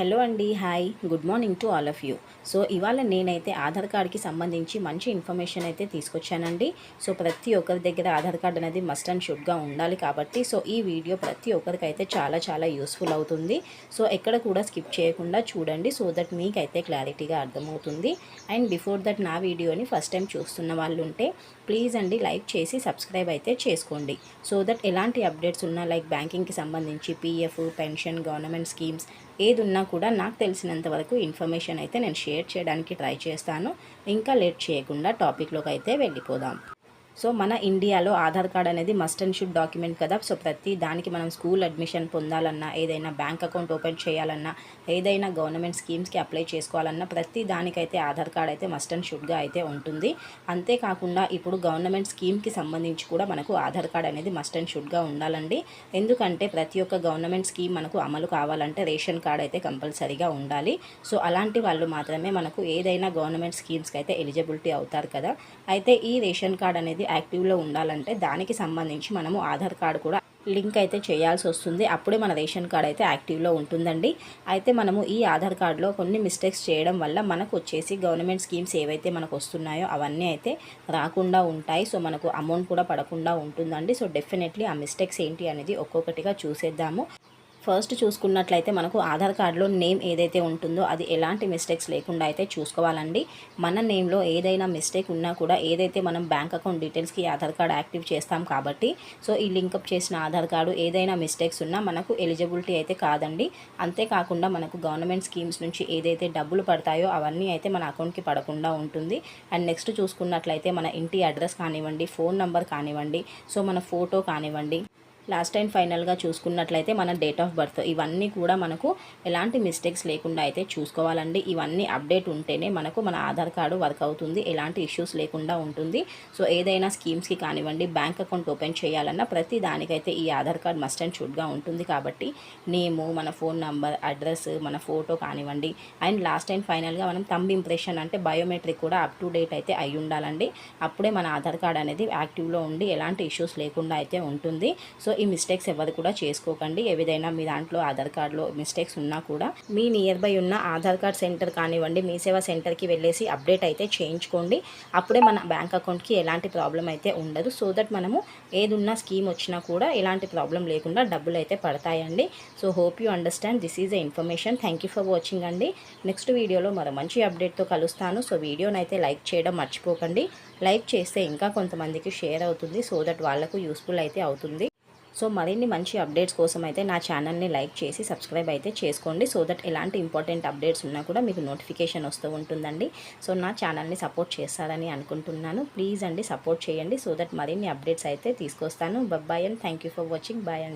Hello అండి hi good morning to all of you. So ఇవాళ నేనైతే ఆధార్ కార్డ్కి సంబంధించి మంచి ఇన్ఫర్మేషన్ అయితే తీసుకొచ్చానండి. సో ప్రతి ఒక్కరి దగ్గర ఆధార్ కార్డ్ అనేది మస్ట్ అండ్ షుడ్గా ఉండాలి కాబట్టి సో ఈ వీడియో ప్రతి ఒక్కరికైతే చాలా చాలా యూస్ఫుల్ అవుతుంది. సో ఎక్కడ కూడా స్కిప్ చేయకుండా చూడండి సో దట్ మీకైతే క్లారిటీగా అర్థమవుతుంది. అండ్ బిఫోర్ దట్ నా వీడియోని ఫస్ట్ టైం చూస్తున్న వాళ్ళు ఉంటే ప్లీజ్ అండి లైక్ చేసి సబ్స్క్రైబ్ అయితే చేసుకోండి. సో దట్ ఎలాంటి అప్డేట్స్ ఉన్నా లైక్ బ్యాంకింగ్కి సంబంధించి పీఎఫ్ పెన్షన్ గవర్నమెంట్ స్కీమ్స్ ఏది ఉన్నా కూడా నాకు తెలిసినంత వరకు ఇన్ఫర్మేషన్ అయితే నేను షేర్ చేయడానికి ట్రై చేస్తాను. ఇంకా లేట్ చేయకుండా టాపిక్లోకి అయితే వెళ్ళిపోదాం. సో మన ఇండియాలో ఆధార్ కార్డ్ అనేది మస్ట్ అండ్ షుడ్ డాక్యుమెంట్ కదా. సో ప్రతి దానికి మనం స్కూల్ అడ్మిషన్ పొందాలన్నా ఏదైనా బ్యాంక్ అకౌంట్ ఓపెన్ చేయాలన్నా ఏదైనా గవర్నమెంట్ స్కీమ్స్కి అప్లై చేసుకోవాలన్నా ప్రతి దానికైతే ఆధార్ కార్డ్ అయితే మస్ట్ అండ్ షుడ్గా అయితే ఉంటుంది. అంతేకాకుండా ఇప్పుడు గవర్నమెంట్ స్కీమ్కి సంబంధించి కూడా మనకు ఆధార్ కార్డ్ అనేది మస్ట్ అండ్ షుడ్గా ఉండాలండి. ఎందుకంటే ప్రతి ఒక్క గవర్నమెంట్ స్కీమ్ మనకు అమలు కావాలంటే రేషన్ కార్డ్ అయితే కంపల్సరీగా ఉండాలి. సో అలాంటి వాళ్ళు మాత్రమే మనకు ఏదైనా గవర్నమెంట్ స్కీమ్స్కి అయితే ఎలిజిబిలిటీ అవుతారు కదా. అయితే ఈ రేషన్ కార్డ్ అనేది యాక్టివ్లో ఉండాలంటే దానికి సంబంధించి మనము ఆధార్ కార్డు కూడా లింక్ అయితే చేయాల్సి వస్తుంది. అప్పుడే మన రేషన్ కార్డ్ అయితే యాక్టివ్లో ఉంటుందండి. అయితే మనము ఈ ఆధార్ కార్డులో కొన్ని మిస్టేక్స్ చేయడం వల్ల మనకు వచ్చేసి గవర్నమెంట్ స్కీమ్స్ ఏవైతే మనకు వస్తున్నాయో అవన్నీ అయితే రాకుండా ఉంటాయి. సో మనకు అమౌంట్ కూడా పడకుండా ఉంటుందండి. సో డెఫినెట్లీ ఆ మిస్టేక్స్ ఏంటి అనేది ఒక్కొక్కటిగా చూసేద్దాము. ఫస్ట్ చూసుకున్నట్లయితే మనకు ఆధార్ కార్డులో నేమ్ ఏదైతే ఉంటుందో అది ఎలాంటి మిస్టేక్స్ లేకుండా అయితే చూసుకోవాలండి. మన నేమ్లో ఏదైనా మిస్టేక్ ఉన్నా కూడా ఏదైతే మనం బ్యాంక్ అకౌంట్ డీటెయిల్స్కి ఆధార్ కార్డ్ యాక్టివ్ చేస్తాం కాబట్టి సో ఈ లింకప్ చేసిన ఆధార్ కార్డు ఏదైనా మిస్టేక్స్ ఉన్నా మనకు ఎలిజిబిలిటీ అయితే కాదండి. అంతేకాకుండా మనకు గవర్నమెంట్ స్కీమ్స్ నుంచి ఏదైతే డబ్బులు పడతాయో అవన్నీ అయితే మన అకౌంట్కి పడకుండా ఉంటుంది. అండ్ నెక్స్ట్ చూసుకున్నట్లయితే మన ఇంటి అడ్రస్ కానివ్వండి ఫోన్ నెంబర్ కానివ్వండి సో మన ఫోటో కానివ్వండి. లాస్ట్ టైం ఫైనల్గా చూసుకున్నట్లయితే మన డేట్ ఆఫ్ బర్త్ ఇవన్నీ కూడా మనకు ఎలాంటి మిస్టేక్స్ లేకుండా అయితే చూసుకోవాలండి. ఇవన్నీ అప్డేట్ ఉంటేనే మనకు మన ఆధార్ కార్డు వర్క్ అవుతుంది ఎలాంటి ఇష్యూస్ లేకుండా ఉంటుంది. సో ఏదైనా స్కీమ్స్కి కానివ్వండి బ్యాంక్ అకౌంట్ ఓపెన్ చేయాలన్నా ప్రతి దానికైతే ఈ ఆధార్ కార్డ్ మస్ట్ అండ్ షుడ్గా ఉంటుంది కాబట్టి నేము మన ఫోన్ నంబర్ అడ్రస్ మన ఫోటో కానివ్వండి అండ్ లాస్ట్ టైం ఫైనల్గా మనం తంబ్ ఇంప్రెషన్ అంటే బయోమెట్రిక్ కూడా అప్ టు డేట్ అయితే అయి ఉండాలండి. అప్పుడే మన ఆధార్ కార్డ్ అనేది యాక్టివ్లో ఉండి ఎలాంటి ఇష్యూస్ లేకుండా అయితే ఉంటుంది. సో సో ఈ మిస్టేక్స్ ఎవరు కూడా చేసుకోకండి. ఏదైనా మీ దాంట్లో ఆధార్ కార్డులో మిస్టేక్స్ ఉన్నా కూడా మీ నియర్ బై ఉన్న ఆధార్ కార్డ్ సెంటర్ కానివ్వండి మీ సేవా సెంటర్కి వెళ్ళేసి అప్డేట్ అయితే చేయించుకోండి. అప్పుడే మన బ్యాంక్ అకౌంట్కి ఎలాంటి ప్రాబ్లం అయితే ఉండదు. సో దట్ మనము ఏదున్నా స్కీమ్ వచ్చినా కూడా ఎలాంటి ప్రాబ్లం లేకుండా డబ్బులు అయితే పడతాయండి. So hope you understand this is a information thank you for watching అండి. నెక్స్ట్ వీడియోలో మరో మంచి అప్డేట్తో కలుస్తాను. సో వీడియోని అయితే లైక్ చేయడం మర్చిపోకండి. లైక్ చేస్తే ఇంకా కొంతమందికి షేర్ అవుతుంది. సో దట్ వాళ్ళకు యూస్ఫుల్ అయితే అవుతుంది. సో మరిన్ని మంచి అప్డేట్స్ కోసం అయితే నా ఛానల్ని లైక్ చేసి సబ్స్క్రైబ్ అయితే చేసుకోండి. సో దట్ ఎలాంటి ఇంపార్టెంట్ అప్డేట్స్ ఉన్నా కూడా మీకు నోటిఫికేషన్ వస్తూ ఉంటుందండి. సో నా ఛానల్ని సపోర్ట్ చేస్తారని అనుకుంటున్నాను. ప్లీజ్ అండి సపోర్ట్ చేయండి. సో దట్ మరిన్ని అప్డేట్స్ అయితే తీసుకొస్తాను. Bye and thank for watching bye అండి